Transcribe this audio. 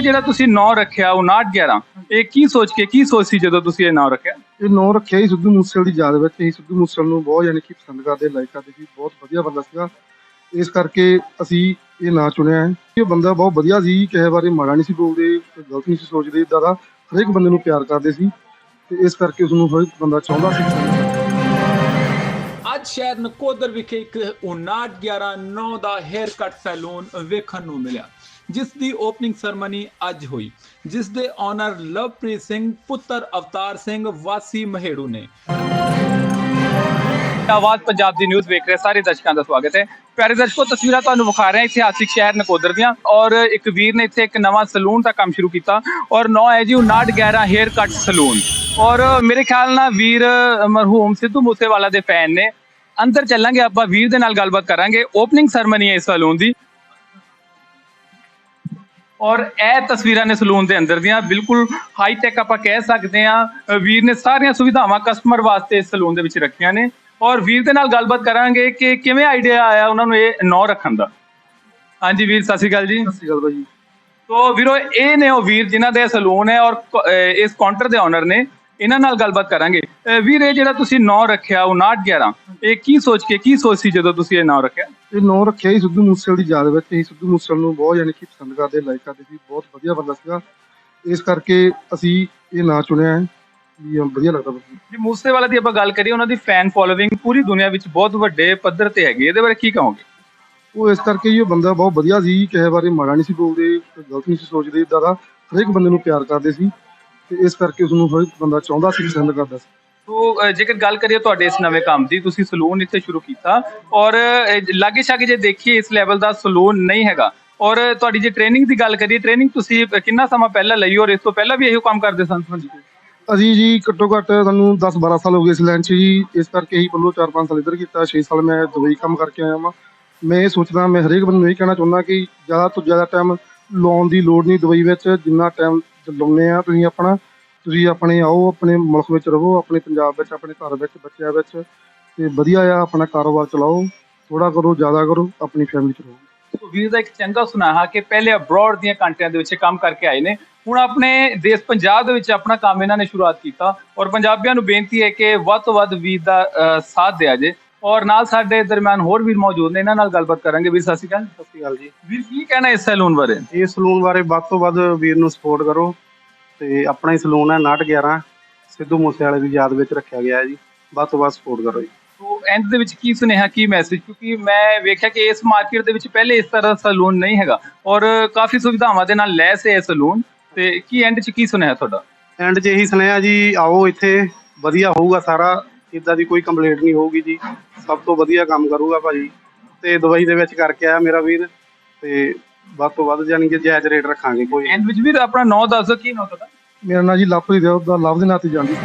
ਜਿਹੜਾ ਤੁਸੀਂ ਨਾਂ ਰੱਖਿਆ 5911 ਇਹ ਕੀ ਸੋਚ ਕੇ, ਕੀ ਸੋਚ ਸੀ ਜਦੋਂ ਤੁਸੀਂ ਇਹ ਨਾਂ ਰੱਖਿਆ? ਇਹ ਨਾਂ ਰੱਖਿਆ ਹੀ ਸਿੱਧੂ ਮੂਸੇਵਾਲੇ ਦੀ ਯਾਦ ਵਿੱਚ। ਅਸੀਂ ਸਿੱਧੂ ਮੂਸੇਵਾਲੇ ਨੂੰ ਬਹੁਤ ਯਾਨੀ ਕਿ ਪਸੰਦ ਕਰਦੇ ਲਾਈਕ ਕਰਦੇ ਸੀ। ਬਹੁਤ ਵਧੀਆ ਬੰਦਾ ਸੀਗਾ। ਇਸ ਕਰਕੇ ਅਸੀਂ ਇਹ ਨਾਂ ਚੁਣਿਆ ਹੈ। ਇਹ ਬੰਦਾ ਬਹੁਤ ਵਧੀਆ ਸੀ, ਕਿਸੇ ਬਾਰੇ ਮਾੜਾ ਨਹੀਂ ਸੀ ਬੋਲਦੇ ਗਲਤ ਨਹੀਂ ਸੀ ਸੋਚਦੇ ਇਦਾਂ ਦਾ ਹਰੇਕ ਬੰਦੇ ਨੂੰ ਪਿਆਰ ਕਰਦੇ ਸੀ। ਤੇ ਇਸ ਕਰਕੇ ਉਸ ਨੂੰ ਹਰ ਬੰਦਾ ਚਾਹੁੰਦਾ ਸੀ। ਅੱਜ ਸ਼ਹਿਰ ਨਕੋਦਰ ਵਿਖੇ ਇੱਕ 5911 ਦਾ ਹੇਅਰ ਕੱਟ ਸੈਲੂਨ ਵੇਖਣ ਨੂੰ ਮਿਲਿਆ, ਜਿਸ ਦੀ ਓਪਨਿੰਗ ਸਰਮਨੀ ਅੱਜ ਹੋਈ, ਜਿਸ ਦੇ ਓਨਰ ਲਵਪ੍ਰੀਤ ਸਿੰਘ, ਪੁੱਤਰ ਅਵਤਾਰ ਸਿੰਘ, ਵਾਸੀ ਮਹੇੜੂ ਨੇ। ਆਵਾਜ਼ ਪੰਜਾਬ ਦੀ ਨਿਊਜ਼ ਵੇਖ ਰਹੇ ਸਾਰੇ ਦਰਸ਼ਕਾਂ ਦਾ ਸਵਾਗਤ ਹੈ। ਪਿਆਰੇ ਦਰਸ਼ਕੋ, ਤਸਵੀਰਾਂ ਤੁਹਾਨੂੰ ਵਿਖਾ ਰਹੇ ਹਾਂ ਇਤਿਹਾਸਿਕ ਸ਼ਹਿਰ ਨਕੋਦਰ ਦੀਆਂ, ਔਰ ਇੱਕ ਵੀਰ ਨੇ ਇੱਥੇ ਇੱਕ ਨਵਾਂ ਸਲੂਨ ਦਾ ਕੰਮ ਸ਼ੁਰੂ ਕੀਤਾ, ਔਰ ਨਾਂ ਹੈ ਜੀ 5911 ਹੇਅਰ ਕੱਟ ਸਲੂਨ ਔਰ ਮੇਰੇ ਖਿਆਲ ਨਾਲ ਵੀਰ ਮਰਹੂਮ ਸਿੱਧੂ ਮੂਸੇਵਾਲਾ ਦੇ ਫੈਨ ਨੇ ਅੰਦਰ ਚੱਲਾਂਗੇ ਆਪਾਂ ਵੀਰ ਦੇ ਨਾਲ ਗੱਲਬਾਤ ਕਰਾਂਗੇ। ਓਪਨਿੰਗ ਸਰਮਨੀ ਹੈ ਇਸ ਸਲੂਨ ਦੀ। ਔਰ ਇਹ ਤਸਵੀਰਾਂ ਨੇ ਸਲੂਨ ਦੇ ਅੰਦਰ ਦੀਆਂ। ਬਿਲਕੁਲ ਹਾਈ ਟੈਕ ਆਪਾਂ ਕਹਿ ਸਕਦੇ ਆ ਵੀਰ ਨੇ ਸਾਰੀਆਂ ਸੁਵਿਧਾਵਾਂ ਕਸਟਮਰ ਵਾਸਤੇ ਇਸ ਸਲੂਨ ਦੇ ਵਿੱਚ ਰੱਖੀਆਂ ਨੇ। ਔਰ ਵੀਰ ਦੇ ਨਾਲ ਗੱਲਬਾਤ ਕਰਾਂਗੇ ਕਿ ਕਿਵੇਂ ਆਈਡੀਆ ਆਇਆ ਉਹਨਾਂ ਨੂੰ ਇਹ ਨਾਂ ਰੱਖਣ ਦਾ। ਹਾਂਜੀ ਵੀਰ ਸਤਿ ਸ਼੍ਰੀ ਅਕਾਲ ਜੀ। ਸਤਿ ਸ਼੍ਰੀ ਅਕਾਲ ਭਾਜੀ। ਤੋ ਵੀਰੋ ਇਹ ਨੇ ਉਹ ਵੀਰ ਜਿਨ੍ਹਾਂ ਦੇ ਸਲੂਨ ਹੈ ਔਰ ਇਸ ਕਾਊਂਟਰ ਦੇ ਓਨਰ ਨੇ। ਇਹਨਾਂ ਨਾਲ ਗੱਲਬਾਤ ਕਰਾਂਗੇ। ਵੀਰ ਇਹ ਜਿਹੜਾ ਤੁਸੀਂ ਨਾਂ ਰੱਖਿਆ ਉਹ 5911 ਇਹ ਕੀ ਸੋਚ ਕੇ ਕੀ ਸੋਚ ਸੀ ਜਦੋਂ ਤੁਸੀਂ ਇਹ ਨਾਂ ਰੱਖਿਆ? ਇਹ ਨਾਂ ਰੱਖਿਆ ਹੀ ਸਿੱਧੂ ਮੂਸੇਵਾਲੇ ਦੀ ਯਾਦ ਵਿੱਚ। ਅਸੀਂ ਸਿੱਧੂ ਮੂਸੇਵਾਲੇ ਨੂੰ ਬਹੁਤ ਯਾਨੀ ਕਿ ਪਸੰਦ ਕਰਦੇ ਲਾਈਕ ਕਰਦੇ ਸੀ। ਬਹੁਤ ਵਧੀਆ ਬੰਦਾ ਸੀਗਾ। ਇਸ ਕਰਕੇ ਅਸੀਂ ਇਹ ਨਾਂ ਚੁਣਿਆ ਹੈ ਵੀ ਵਧੀਆ ਲੱਗਦਾ ਜੀ ਮੂਸੇਵਾਲਾ ਦੀ ਆਪਾਂ ਗੱਲ ਕਰੀਏ ਉਹਨਾਂ ਦੀ ਫੈਨ ਫੋਲੋਇੰਗ ਪੂਰੀ ਦੁਨੀਆ ਵਿੱਚ ਬਹੁਤ ਵੱਡੇ ਪੱਧਰ ਤੇ ਹੈਗੀ। ਇਹਦੇ ਬਾਰੇ ਕੀ ਕਹੋਗੇ? ਉਹ ਇਸ ਕਰਕੇ ਹੀ ਉਹ ਬੰਦਾ ਬਹੁਤ ਵਧੀਆ ਸੀ। ਕਿਸੇ ਬਾਰੇ ਮਾੜਾ ਨਹੀਂ ਸੀ ਬੋਲਦੇ ਗਲਤ ਨਹੀਂ ਸੀ ਸੋਚਦੇ। ਇਦਾਂ ਦਾ ਹਰੇਕ ਬੰਦੇ ਨੂੰ ਪਿਆਰ ਕਰਦੇ ਸੀ। ਤੇ ਇਸ ਕਰਕੇ ਉਸ ਨੂੰ ਹਰ ਬੰਦਾ ਚਾਹੁੰਦਾ ਸੀ ਪਸੰਦ ਕਰਦਾ ਸੀ। ਤੋ ਜੇਕਰ ਗੱਲ ਕਰੀਏ ਤੁਹਾਡੇ ਇਸ ਨਵੇਂ ਕੰਮ ਦੀ ਤੁਸੀਂ ਸਲੂਨ ਇੱਥੇ ਸ਼ੁਰੂ ਕੀਤਾ ਔਰ ਲਾਗੇ ਛਾਗੇ ਜੇ ਦੇਖੀਏ ਇਸ ਲੈਵਲ ਦਾ ਸਲੂਨ ਨਹੀਂ ਹੈਗਾ। ਔਰ ਤੁਹਾਡੀ ਜੇ ਟ੍ਰੇਨਿੰਗ ਦੀ ਗੱਲ ਕਰੀਏ ਟ੍ਰੇਨਿੰਗ ਤੁਸੀਂ ਕਿੰਨਾ ਸਮਾਂ ਪਹਿਲਾਂ ਲਈ ਔਰ ਇਸ ਤੋਂ ਪਹਿਲਾਂ ਵੀ ਇਹੋ ਕੰਮ ਕਰਦੇ ਸਨ ਹਾਂਜੀ ਅਸੀਂ ਜੀ ਘੱਟੋ ਘੱਟ ਸਾਨੂੰ 10 12 ਸਾਲ ਹੋ ਗਏ ਇਸ ਲਾਈਨ 'ਚ ਜੀ। ਇਸ ਕਰਕੇ ਹੀ ਪੱਲੋ 4-5 ਸਾਲ ਇੱਧਰ ਕੀਤਾ 6 ਸਾਲ ਮੈਂ ਦੁਬਈ ਕੰਮ ਕਰਕੇ ਆਇਆ ਵਾਂ। ਮੈਂ ਇਹ ਸੋਚਦਾ ਮੈਂ ਹਰੇਕ ਬੰਦੇ ਨੂੰ ਇਹ ਕਹਿਣਾ ਚਾਹੁੰਦਾ ਕਿ ਜ਼ਿਆਦਾ ਤੋਂ ਜ਼ਿਆਦਾ ਟਾਈਮ ਲਾਉਣ ਦੀ ਲੋੜ ਨਹੀਂ ਦੁਬਈ ਵਿੱਚ ਜਿੰਨਾ ਟਾਈਮ ਲਾਉਂਦੇ ਆ ਤੁਸੀਂ ਆਪਣਾ, ਤੁਸੀਂ ਆਪਣੇ ਆਓ, ਆਪਣੇ ਮੁਲਕ ਵਿੱਚ ਰਹੋ, ਆਪਣੇ ਪੰਜਾਬ ਵਿੱਚ, ਆਪਣੇ ਘਰ ਵਿੱਚ, ਬੱਚਿਆਂ ਵਿੱਚ ਤੇ ਵਧੀਆ ਆ ਆਪਣਾ ਕਾਰੋਬਾਰ ਚਲਾਓ ਥੋੜਾ ਕਰੋ, ਜ਼ਿਆਦਾ ਕਰੋ, ਆਪਣੀ ਫੈਮਿਲੀ ਚ ਰਹੋ। ਵੀਰ ਦਾ ਇੱਕ ਚੰਗਾ ਸੁਨਾਹਾ ਕਿ ਪਹਿਲੇ ਅਬਰੋਡ ਦੀਆਂ ਕੰਟਰੀਆਂ ਦੇ ਵਿੱਚ ਕੰਮ ਕਰਕੇ ਆਏ ਨੇ। ਹੁਣ ਆਪਣੇ ਦੇਸ਼ ਪੰਜਾਬ ਦੇ ਵਿੱਚ ਆਪਣਾ ਕੰਮ ਇਹਨਾਂ ਨੇ ਸ਼ੁਰੂਆਤ ਕੀਤਾ ਔਰ ਪੰਜਾਬੀਆਂ ਨੂੰ ਬੇਨਤੀ ਹੈ ਕਿ ਵੱਧ ਤੋਂ ਵੱਧ ਵੀਰ ਦਾ ਸਾਥ ਦਿਆ ਜੇ। ਔਰ ਨਾਲ ਸਾਡੇ ਦਰਮਿਆਨ ਹੋਰ ਵੀਰ ਮੌਜੂਦ ਨੇ ਇਹਨਾਂ ਨਾਲ ਗੱਲਬਾਤ ਕਰਾਂਗੇ। ਵੀਰ ਸਤਿ ਸ਼੍ਰੀ ਅਕਾਲ। ਸਤਿ ਸ਼੍ਰੀ ਅਕਾਲ ਜੀ। ਵੀਰ ਕੀ ਕਹਿਣਾ ਇਸ ਸੈਲੂਨ ਬਾਰੇ? ਇਹ ਸਲੂਨ ਬਾਰੇ ਵੱਧ ਤੋਂ ਵੱਧ ਵੀਰ ਨੂੰ ਸਪੋਰਟ ਕਰੋ ਤੇ ਆਪਣਾ ਹੀ ਸਲੂਨ ਹੈ 911 ਸਿੱਧੂ ਮੂਸੇਵਾਲੇ ਦੀ ਯਾਦ ਵਿੱਚ ਰੱਖਿਆ ਗਿਆ ਹੈ ਜੀ। ਵੱਧ ਤੋਂ ਵੱਧ ਸਪੋਰਟ ਕਰੋ ਜੀ। ਤੋ ਐਂਡ ਦੇ ਵਿੱਚ ਕੀ ਸੁਨੇਹਾ ਕੀ ਮੈਸੇਜ ਕਿਉਂਕਿ ਮੈਂ ਵੇਖਿਆ ਕਿ ਇਸ ਮਾਰਕੀਟ ਦੇ ਵਿੱਚ ਪਹਿਲੇ ਇਸ ਤਰ੍ਹਾਂ ਸਲੂਨ ਨਹੀਂ ਹੈਗਾ ਔਰ ਕਾਫੀ ਸੁਵਿਧਾਵਾਂ ਦੇ ਨਾਲ ਲੈਸ ਹੈ ਇਹ ਸਲੂਨ। ਤੇ ਕੀ ਐਂਡ 'ਚ ਕੀ ਸੁਨੇਹਾ ਤੁਹਾਡਾ? ਐਂਡ 'ਚ ਇਹੀ ਸੁਨੇਹਾ ਜੀ ਆਓ ਇੱਥੇ ਵਧੀਆ ਹੋਊਗਾ ਸਾਰਾ। ਇਦਾਂ ਦੀ ਕੋਈ ਕੰਪਲੇਂਟ ਨਹੀਂ ਹੋਊਗੀ ਜੀ। ਸਭ ਤੋਂ ਵਧੀਆ ਕੰਮ ਕਰੂਗਾ ਭਾਜੀ। ਤੇ ਦੁਬਈ ਦੇ ਵਿੱਚ ਕਰਕੇ ਆਇਆ ਮੇਰਾ ਵੀਰ। ਤੇ ਵੱਧ ਤੋਂ ਵੱਧ ਜਾਨੀ ਕਿ ਜਾਇਜ਼ ਰੇਟ ਰੱਖਾਂਗੇ ਕੋਈ। ਐਂਡ ਵਿੱਚ ਵੀਰ ਆਪਣਾ ਨਾਂ ਦੱਸ ਦਿਓ ਕੀ ਨਾਂ ਤੁਹਾਡਾ? ਮੇਰਾ ਨਾਂ ਜੀ ਲਵਪ੍ਰੀਤ ਹੈ ਉਹਦਾ ਲਵ ਦੇ ਨਾਂ ਤੇ ਜਾਂਦੀ